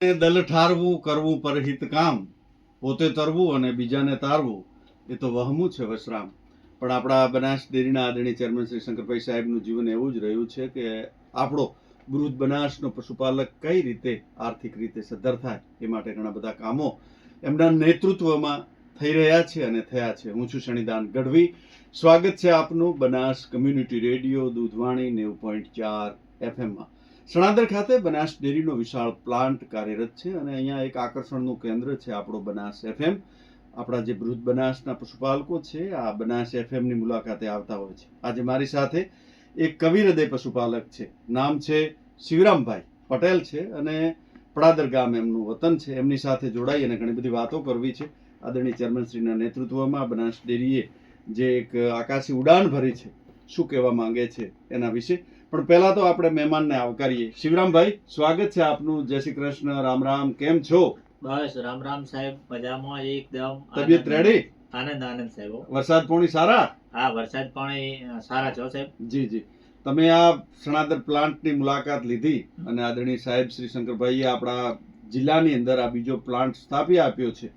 દલ ઠારવું, કરવું, પરહિત કામ, પોતે તરવું અને બીજાને તારવું, એ તો વહમું છે વશરામ. પણ આપણા બનાસ ડેરીના આદરણીય ચેરમેન શ્રી શંકરભાઈ સાહેબનું જીવન એવું જ રહ્યું છે કે આપણો બૃહદ બનાસનો પશુપાલક કઈ રીતે આર્થિક રીતે સદ્ધર થાય એ માટે ઘણા બધા કામો એમના નેતૃત્વમાં થઈ રહ્યા છે અને થયા છે. હું છું શનિદાન ગઢવી. સ્વાગત છે આપનું બનાસ કમ્યુનિટી રેડિયો દૂધવાણી નેવું પોઈન્ટ ચાર એફએમમાં. સણાદર ખાતે બનાસ ડેરીનો વિશાળ પ્લાન્ટ કાર્યરત છે અને અહીંયા એક આકર્ષણનું કેન્દ્ર છે આપણો બનાસ એફએમ. આપણા જે બૃહદ બનાસના પશુપાલકો છે, આ બનાસ એફએમની મુલાકાતે આવતા હોય છે. આજે મારી સાથે એક કવિ હૃદય પશુપાલક છે. નામ છે શિવરામભાઈ પટેલ છે અને પડાદર ગામ એમનું વતન છે. એમની સાથે જોડાઈ અને ઘણી બધી વાતો કરવી છે. આદરણીય ચેરમેનશ્રીના નેતૃત્વમાં બનાસ ડેરીએ જે એક આકાશી ઉડાન ભરી છે, શું કહેવા માંગે છે એના વિશે પણ પહેલા તો આપણે મહેમાનને આવકારીએ. શિવરામભાઈ સ્વાગત છે આપનું. જય શ્રી કૃષ્ણ. રામ રામ. કેમ છો? બસ રામ રામ સાહેબ. મજામાં એકદમ. તબિયત રેડી? આનંદ આનંદ સાહેબ વરસાદ પાણી સારા? હા વરસાદ પાણી સારા છો સાહેબ? જી જી. તમે આ સણાદર પ્લાન્ટની મુલાકાત લીધી અને આદરણીય સાહેબ શ્રી શંકરભાઈએ આપણા જિલ્લાની અંદર આ બીજો પ્લાન્ટ સ્થાપી આપ્યો છે.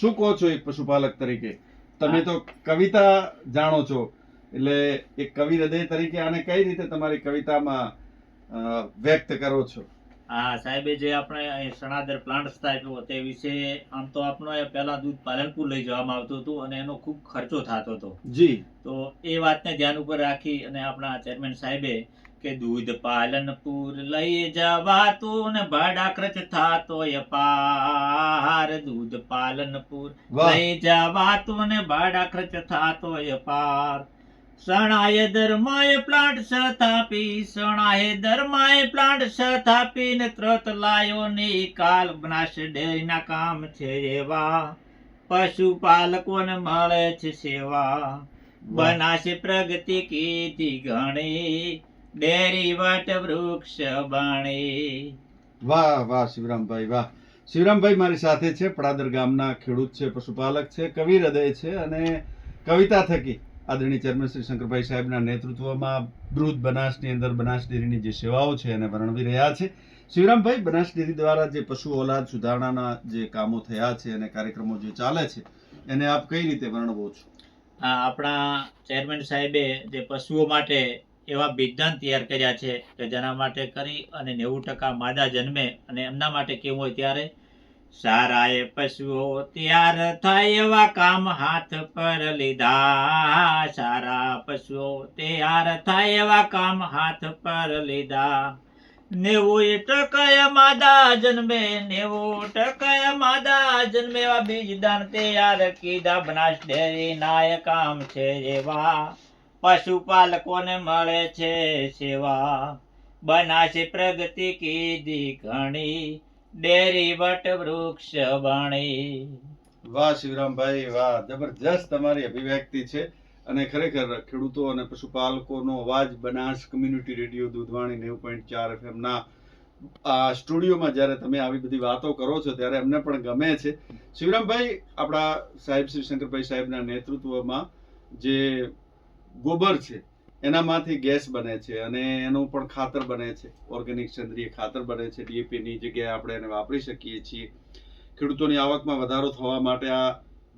શું કહો છો એક પશુપાલક તરીકે? તમે તો કવિતા જાણો છો. એટલે એક કવિ હૃદય તરીકે આને કઈ રીતે તમારી કવિતામાં વ્યક્ત કરો છો? હા સાહેબે જે આપણે સણાદર પ્લાન્ટ સ્થાપ્યો તે વિશે આમ તો આપણો પહેલા દૂધ પાલનપુર લઈ જવામાં આવતું હતું અને એનો ખૂબ ખર્ચો થતો હતો. જી. તો એ વાતને ધ્યાન ઉપર રાખી અને આપણા ચેરમેન સાહેબે કે દૂધ પાલનપુર લઈ જવાતું ને ભાડા ખર્ચ થાતો પાર. દૂધ પાલનપુર લઈ જવાતું ને ભાડા ખર્ચ થતો પાર. સણાએ ધર્માએ પ્લાન્ટ સ્થાપી શણાએ ધર્માએ પ્લાન્ટ સ્થાપી ને ત્રત લાયો ને કાલ બનાશ ડેરીના કામ છે એવા, પશુપાલકોને મળે છે સેવા. બનાશે પ્રગતિ કીધી ઘણી ડેરી વટ વૃક્ષ બણી. વાહ વાહ, શિવરામભાઈ વાહ. શિવરામભાઈ મારી સાથે છે, પડાદર ગામના ખેડૂત છે, પશુપાલક છે, કવિ હૃદય છે અને કવિતા થકી. આદરણીય ચેરમેન શ્રી શંકરભાઈ સાહેબના નેતૃત્વમાં બૃહદ બનાસની અંદર બનાસ ડેરીની જે સેવાઓ છે એને વર્ણવી રહ્યા છે. શિવરામભાઈ, બનાસ ડેરી દ્વારા જે પશુ ઓલાદ સુધારણાના જે કામો થયા છે અને કાર્યક્રમો જે ચાલે છે, એને આપ કઈ રીતે વર્ણવો છો? આપણા ચેરમેન સાહેબે જે પશુઓ માટે એવા વિજ્ઞાન તૈયાર કર્યા છે કે જેના માટે કરી અને નેવું ટકા માદા જન્મે અને એમના માટે કેવું હોય ત્યારે સારા એ પશુઓ તૈયાર થાય એવા કામ હાથ પર લીધા. સારા પશુઓ તૈયાર થાય એવા કામ હાથ પર લીધા. નેવું ટકા માદા જન્મે, નેવું ટકા માદા જન્મે એવા બીજદાન તૈયાર કીધા. બનાસ ડેરી નાય કામ છે એવા. પશુપાલકોને મળે છે સેવા. બનાસે પ્રગતિ કીધી ઘણી. ડેરી વટ વૃક્ષ વાણી. વાહ શિવરામભાઈ, વાહ. જબરજસ્ત તમારી અભિવ્યક્તિ છે અને ખરેખર ખેડૂતો અને પશુપાલકોનો અવાજ બનાસ કમ્યુનિટી રેડિયો દૂધવાણી નેવું પોઈન્ટ ચાર એફએમના આ સ્ટુડિયોમાં જ્યારે તમે આવી બધી વાતો કરો છો ત્યારે એમને પણ ગમે છે. શિવરામભાઈ, આપણા સાહેબ શ્રી શંકરભાઈ સાહેબના નેતૃત્વમાં જે ગોબર છે એનામાંથી ગેસ બને છે અને એનું પણ ખાતર બને છે. ઓર્ગેનિક સેન્દ્રીય ખાતર બને છે. ડીએપીની જગ્યાએ આપણે એને વાપરી શકીએ છીએ. ખેડૂતોની આવકમાં વધારો થવા માટે આ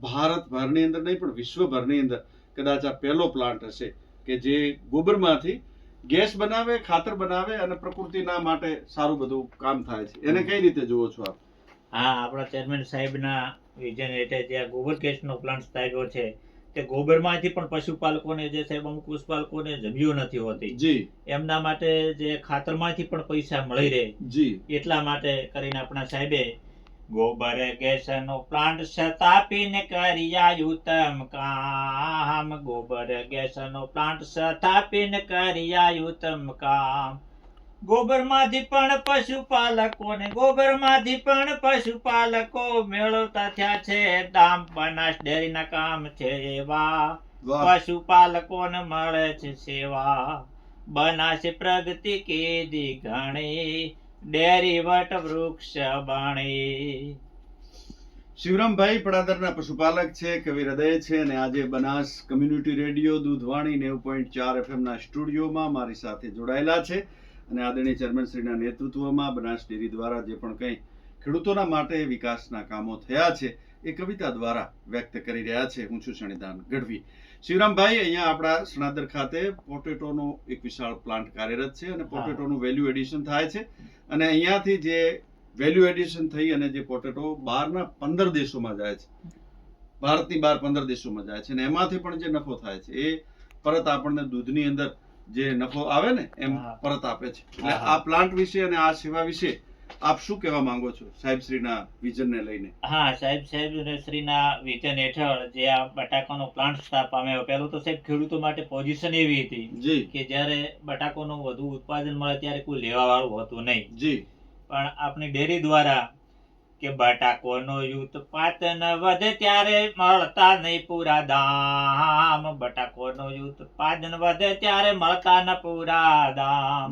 ભારતભરની અંદર નહીં, પણ વિશ્વભરની અંદર કદાચ આ પહેલો પ્લાન્ટ હશે કે જે ગોબરમાંથી ગેસ બનાવે, ખાતર બનાવે અને પ્રકૃતિના માટે સારું બધું કામ થાય છે. એને કઈ રીતે જુઓ છો આપ? હા, આપણા ચેરમેન સાહેબના વિઝન હેઠળ જે આ ગોબર ગેસનો પ્લાન્ટ સ્થાપ્યો છે તે ગોબરમાંથી પણ પશુપાલકોને જે સાહેબ અમુક પશુપાલકોને જમીઓ નથી હોતી જી. એમના માટે જે ખાતરમાંથી પણ પૈસા મળી રહે જી. એટલા માટે કરીને આપણા સાહેબે ગોબર ગેસનો પ્લાન્ટ સ્થાપીને કર્યા ઉત્તમ કામ. ગોબર ગેસનો પ્લાન્ટ સ્થાપીને કર્યા ઉત્તમ કામ. ગોબરમાંથી પણ પશુપાલકોને ગોબરમાંથી પણ પશુપાલકો મેળવતા થયા છે. દામ બનાસ ડેરીના કામ છે એવા. પશુપાલકોને મળે છે સેવા. બનાસ પ્રગતિ કેદી ઘણી. ડેરી વટ વૃક્ષ બણી. શિવરામભાઈ પડાદરના પશુપાલક છે કવિ હૃદય છે અને આજે બનાસ કમ્યુનિટી રેડિયો દૂધવાણી નેવું પોઈન્ટ ચાર એફએમના સ્ટુડિયોમાં મારી સાથે જોડાયેલા છે. અને આદરણીય ચેરમેનશ્રીના નેતૃત્વમાં બનાસ ડેરી દ્વારા જે પણ કંઈ ખેડૂતોના માટે વિકાસના કામો થયા છે એ કવિતા દ્વારા વ્યક્ત કરી રહ્યા છે હું છું શણિદાન ગઢવી. શિવરામભાઈ અહીંયા આપણા સણાદર ખાતે પોટેટોનો એક વિશાળ પ્લાન્ટ કાર્યરત છે અને પોટેટોનું વેલ્યુ એડિશન થાય છે અને અહીંયાથી જે વેલ્યુ એડિશન થઈ અને જે પોટેટો બહારના પંદર દેશોમાં જાય છે ભારતની બહાર પંદર દેશોમાં જાય છે અને એમાંથી પણ જે નફો થાય છે એ પરત આપણને દૂધની અંદર જે નફો આવે ને એમ પરત આપે છે. એટલે. આ પ્લાન્ટ વિશે અને આ સેવા વિશે આપ શું કહેવા માંગો છો સાહેબ શ્રીના વિઝનને લઈને? હા સાહેબ સાહેબ શ્રીના વિઝન હેઠળ જે આ બટાકાનો પ્લાન્ટ સ્થાપ આવ્યો પહેલું તો સાહેબ ખેડૂતો માટે પોઝિશન એવી હતી જી. કે જ્યારે બટાકોનું વધુ ઉત્પાદન મળે ત્યારે કોઈ લેવા વાળું હતું નહીં. જી. પણ આપણી ડેરી દ્વારા કે બટાકોનો ઉત્પાદન વધે ત્યારે મળતા નહીં પૂરા દામ. બટાકોનો ઉત્પાદન વધે ત્યારે મળતા ન પૂરા દામ.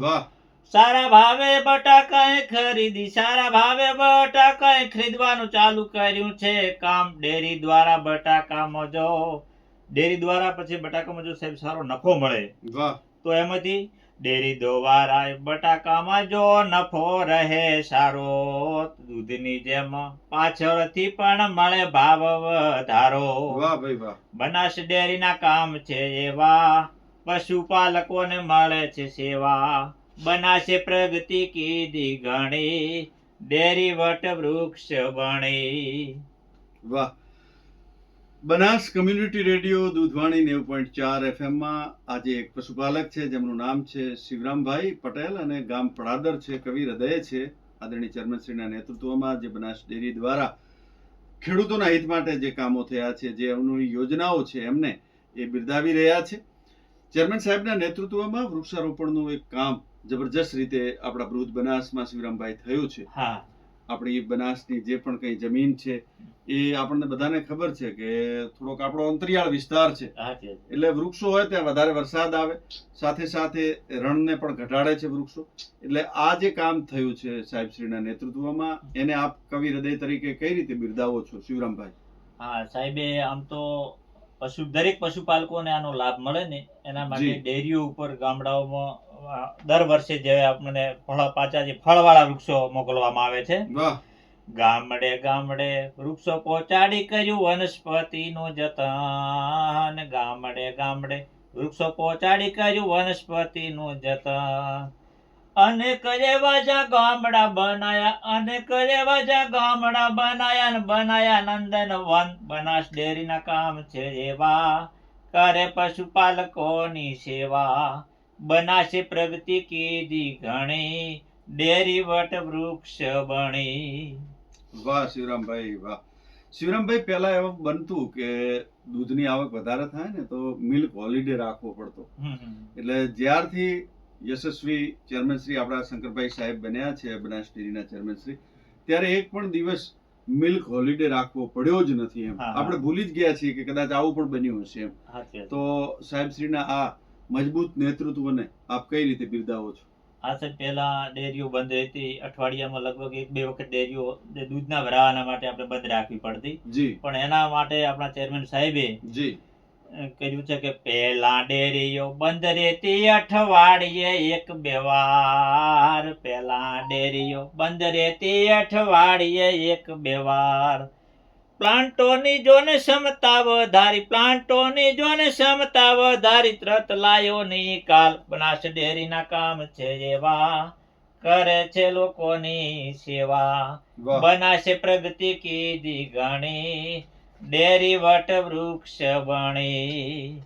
સારા ભાવે બટાકા ખરીદી સારા ભાવે બટાકા ખરીદવાનું ચાલુ કર્યું છે કામ. ડેરી દ્વારા બટાકામાં જો ડેરી દ્વારા પછી બટાકામાં જો સાહેબ સારો નફો મળે. તો એમાંથી ડેરી દ્વારા બટાકામાં જો નફો રહે સારો દૂધની જેમ પાછળથી પણ મળે ભાવ વધારો. બનાસ ડેરીના કામ છે એવા પશુપાલકોને મળે છે સેવા. બનાસે પ્રગતિ કીધી ઘણી ડેરી વટ વૃક્ષ બણી વાહ. બનાસ કમ્યુનિટી રેડિયો દૂધવાણી નેવ પોઈન્ટ ચાર એફએમમાં આજે એક પશુપાલક છે, જેમનું નામ છે શિવરામભાઈ પટેલ અને ગામ પડાદર છે, કવિ હૃદય છે. આદરણીય ચેરમેનશ્રીના નેતૃત્વમાં જે બનાસ ડેરી દ્વારા ખેડૂતોના હિત માટે જે કામો થયા છે, જે એમની યોજનાઓ છે, એમને એ બિરદાવી રહ્યા છે. ચેરમેન સાહેબના નેતૃત્વમાં વૃક્ષારોપણનું એક કામ જબરજસ્ત રીતે આપણા બૃહદ બનાસમાં શિવરામભાઈ થયું છે. હા. આપણી બનાસની જે પણ કંઈ જમીન છે એ આપણને બધાને ખબર છે કે થોડોક આપણો અંતરિયાળ વિસ્તાર છે. એટલે વૃક્ષો હોય ત્યાં વધારે વરસાદ આવે સાથે સાથે રણને પણ ઘટાડે છે વૃક્ષો. એટલે આ જે કામ થયું છે સાહેબશ્રીના નેતૃત્વમાં એને આપ કવિ હૃદય તરીકે કઈ રીતે બિરદાવો છો શિવરામભાઈ? હા સાહેબે આમ તો પશુ દરેક પશુપાલકોને આનો લાભ મળે ને એના માટે ડેરીઓ ઉપર ગામડાઓમાં દર વર્ષે જે આપણને ફળ પાછા જે ફળવાળા વૃક્ષો મોકલવામાં આવે છે. ગામડે ગામડે વૃક્ષો પહોંચાડી કર્યું વનસ્પતિનું જતન. ગામડે ગામડે વૃક્ષો પહોંચાડી કર્યું વનસ્પતિનું જતન. અનેક એવા જ્યાં ગામડા બનાયા અનેક એવા જ્યાં ગામડા બનાયા ને બનાયા નંદન વન બનાસ ડેરીના કામ છે એવા. કરે પશુપાલકોની સેવા. બનાસે પ્રગતિ કીધી ઘણી ડેરી વટ વૃક્ષ બણી. વાહ શિવરામભાઈ વાહ. શિવરામભાઈ પહેલા એવું બનતું કે દૂધની આવક વધારે થાય ને તો મિલ્ક હોલિડે રાખવો પડતો. એટલે જ્યારથી યશસ્વી ચેરમેન શ્રી આપણા શંકરભાઈ સાહેબ બન્યા છે બનાસ ડેરીના ચેરમેન શ્રી ત્યારે એક પણ દિવસ મિલ્ક હોલિડે રાખવો પડ્યો જ નથી એમ. આપણે ભૂલી જ ગયા છીએ કે કદાચ આવું પણ બન્યું હશે એમ. તો સાહેબ શ્રીના આ મજબૂત નેતૃત્વને આપ કઈ રીતે બિરદાવો છો? આ સાહેબ પહેલા ડેરીઓ બંધ રહેતી અઠવાડિયામાં લગભગ એક બે વખત ડેરીઓ દૂધના ભરાવાના માટે આપણે બંધ રાખવી પડતી. જી. પણ એના માટે આપણા ચેરમેન સાહેબે જી. અ, કર્યું છે કે પહેલા ડેરીઓ બંધ રહેતી અઠવાડિયે એક બે વાર. પહેલા ડેરીઓ બંધ રહેતી અઠવાડિયે એક બે વાર. પ્લાન્ટોની જોને ક્ષમતા વધારી પ્લાન્ટોની જોને ક્ષમતા વધારી ત્રત લાયો નિકાલ બનાસ ડેરીના કામ છે એવા કરે છે લોકોની સેવા. બનાશે બનાસે પ્રગતિ કીધી ગણી ડેરી વટ વૃક્ષ વણી.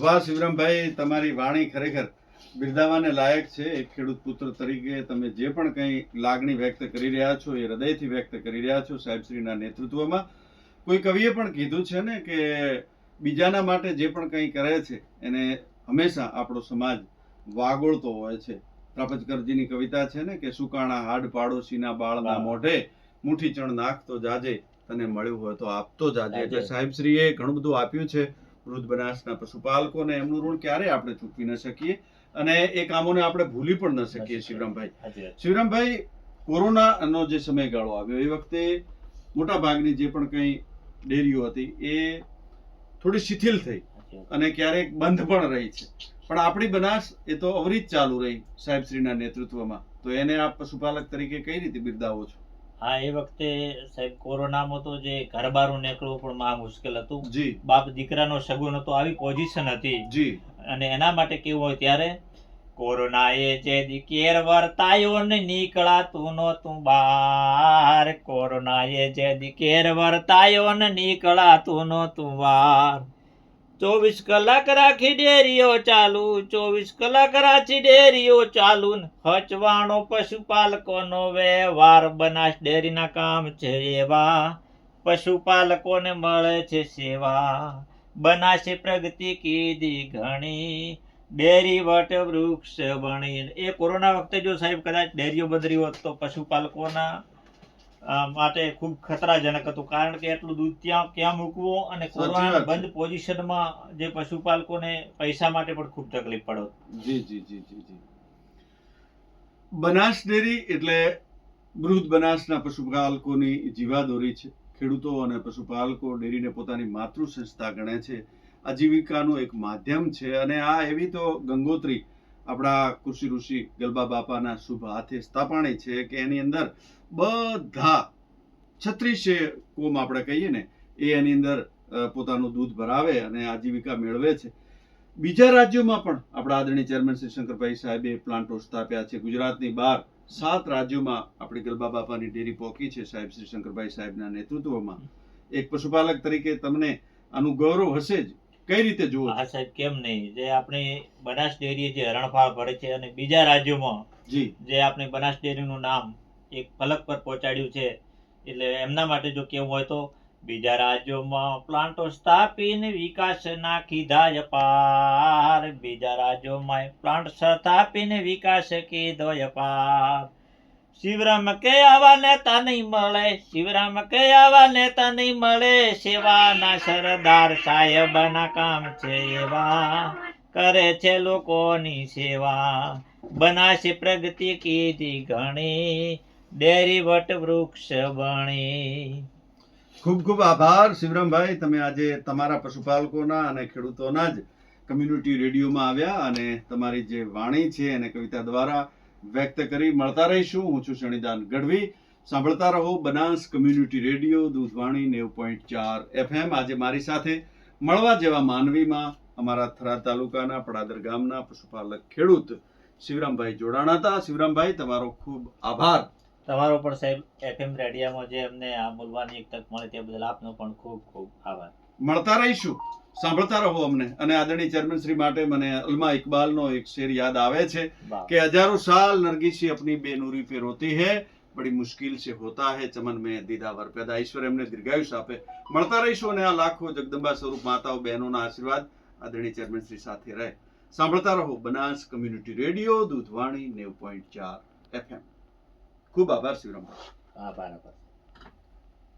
વાહ શિવરામભાઈ તમારી વાણી ખરેખર બિરદાવાને લાયક છે. એક ખેડૂત પુત્ર તરીકે તમે જે પણ કંઈ લાગણી વ્યક્ત કરી રહ્યા છો એ હૃદયથી વ્યક્ત કરી રહ્યા છો સાહેબશ્રીના નેતૃત્વમાં. કોઈ કવિએ પણ કીધું છે ને કે બીજાના માટે જે પણ કંઈ કરે છે એને હંમેશા આપણો સમાજ વાગોળતો હોય છે. ત્રાપજકરજીની કવિતા છે ને કે સુકાણા હાડ પાડોશીના બાળના. મોઢે મુઠી ચણ નાખતો જાજે તને મળ્યું હોય તો આપતો જાજે. એટલે. સાહેબશ્રીએ ઘણું બધું આપ્યું છે વૃદ્ધ બનાસના પશુપાલકોને. એમનું ઋણ ક્યારે આપણે ચૂકવી ન શકીએ? અને એ કામોને આપણે ભૂલી પણ ન શકીએ શિવરામભાઈ. શિવરામભાઈ કોરોનાનો જે સમયગાળો આવ્યો એ વખતે મોટા ભાગની જે પણ કંઈ ડેરીઓ હતી એ થોડી શિથિલ થઈ અને ક્યારેક બંધ પણ રહી છે. પણ આપણી બનાસ એ તો અવરી જ ચાલુ રહી સાહેબશ્રીના નેતૃત્વમાં. તો એને આપ પશુપાલક તરીકે કઈ રીતે બિરદાવો છો? હા એ વખતે સાહેબ કોરોનામાં તો જે ઘર બહારનું નીકળવું પણ મહા મુશ્કેલ હતું. જી. બાપ દીકરાનો સગુન હતો આવી પોઝિશન હતી. જી. અને એના માટે કેવું હોય ત્યારે કોરોના એ જે દી કેર વર્તાયો ને નીકળાતું નહોતું બાર. એ જે દી કેર વર્તાયો ને નીકળાતું નહોતું વાર ચોવીસ કલાક રાખી ડેરીઓ ચાલુ, ચોવીસ કલાક રાખી ડેરીઓ ચાલુ હચવાણો પશુપાલકોનો વ્યવહાર બનાસ ડેરીના કામ છે એવા. પશુપાલકોને મળે છે સેવા. બનાસે પ્રગતિ કીધી ઘણી. ડેરી વટ વૃક્ષ બની. એ કોરોના વખતે જો સાહેબ કદાચ ડેરીઓ બંધ હોત તો પશુપાલકોના માટે ખૂબ ખતરાજનક હતું. કારણ કે એટલું દૂધ ત્યાં ક્યાં મૂકવું અને કોરોના બંધ પોઝિશનમાં જે પશુપાલકોને પૈસા માટે પણ ખૂબ તકલીફ પડો. જી જી જી જી જી. બનાસ ડેરી એટલે બૃહદ બનાસના પશુપાલકોની જીવાદોરી છે. ખેડૂતો અને પશુપાલકો ડેરીને પોતાની માતૃ સંસ્થા ગણે છે. આજીવિકાનું એક માધ્યમ છે અને આ એવી તો ગંગોત્રી આપણા કૃષિ ઋષિ ગલબા બાપાના શુભ હાથે સ્થાપાણી છે કે એની અંદર બધા છત્રીસે કોમ આપણે કહીએ ને, એ એની અંદર પોતાનું દૂધ ભરાવે અને આજીવિકા મેળવે છે. બીજા રાજ્યોમાં પણ આપણા આદરણીય ચેરમેન શ્રી શંકરભાઈ સાહેબે પ્લાન્ટો સ્થાપ્યા છે. ગુજરાતની બહાર સાત રાજ્યોમાં આપણી ગલબા બાપાની ડેરી પહોંચી છે સાહેબ શ્રી શંકરભાઈ સાહેબના નેતૃત્વમાં. એક પશુપાલક તરીકે તમને આનું ગૌરવ હશે જ. કઈ રીતે જુઓ હા સાહેબ કેમ નહીં? જે આપણે બનાસ ડેરીએ જે હરણફાળ ભરે છે અને બીજા રાજ્યોમાં જી. જે આપણે બનાસ ડેરીનું નામ એક ફલક પર પહોંચાડ્યું છે એટલે એમના માટે જો કેવું હોય તો બીજા રાજ્યોમાં પ્લાન્ટો સ્થાપીને વિકાસ ના કીધા અપાર બીજા રાજ્યોમાં પ્લાન્ટ સ્થાપીને વિકાસ કીધો પાર શિવરામ કે આવા નેતા નહીં મળે, શિવરામ કે આવા નેતા નહીં મળે, સેવાના સરદાર સાહેબના કામ છે એવા, કરે છે લોકોની સેવા. બનાસી પ્રગતિ કીધી ઘણી ડેરી વટ વૃક્ષ બણી ખૂબ ખૂબ આભાર શિવરામભાઈ, તમે આજે તમારા પશુપાલકોના અને ખેડૂતોના જ કમ્યુનિટી રેડિયોમાં આવ્યા અને તમારી જે વાણી છે એને કવિતા દ્વારા વ્યક્ત કરી મળતા રહીશું. હું છું શનિદાન ગઢવી. સાંભળતા રહો બનાસ કમ્યુનિટી રેડિયો, દૂધવાણી નેવ પોઈન્ટ ચાર એફએમ. આજે મારી સાથે મળવા જેવા માનવીમાં અમારા થરાદ તાલુકાના પડાદર ગામના પશુપાલક ખેડૂત શિવરામભાઈ જોડાણા હતા. શિવરામભાઈ, તમારો ખૂબ આભાર. તમારો પણ સાહેબ એફએમ રેડિયામાં જે અમને આ બોલવાની એક તક મળે તે બદલ આપનો પણ ખૂબ ખૂબ આભાર. મળતા રહીશું. સાંભળતા રહો અમને. અને આદરણીય ચેરમેન શ્રી માટે મને અલમા ઇકબાલનો એક શેર યાદ આવે છે કે હજારો સાલ નરગિસી અપની બેનૂરી પે રોતી હે. બડી મુશ્કિલ સે હોતા હે. ચમન મેં દીદાવર પેદા. ઈશ્વર એમને દીર્ઘાયુષ આપે. મળતા રહીશું અને આ લાખો જગદંબા સ્વરૂપ માતાઓ બહેનોના આશીર્વાદ આદરણીય ચેરમેન શ્રી સાથે રહે. સાંભળતા રહો. બનાસ કમ્યુનિટી રેડિયો દૂધવાણી નેવ પોઈન્ટ ચાર એફએમ ખૂબ આભાર શિવરામ આભાર આભાર.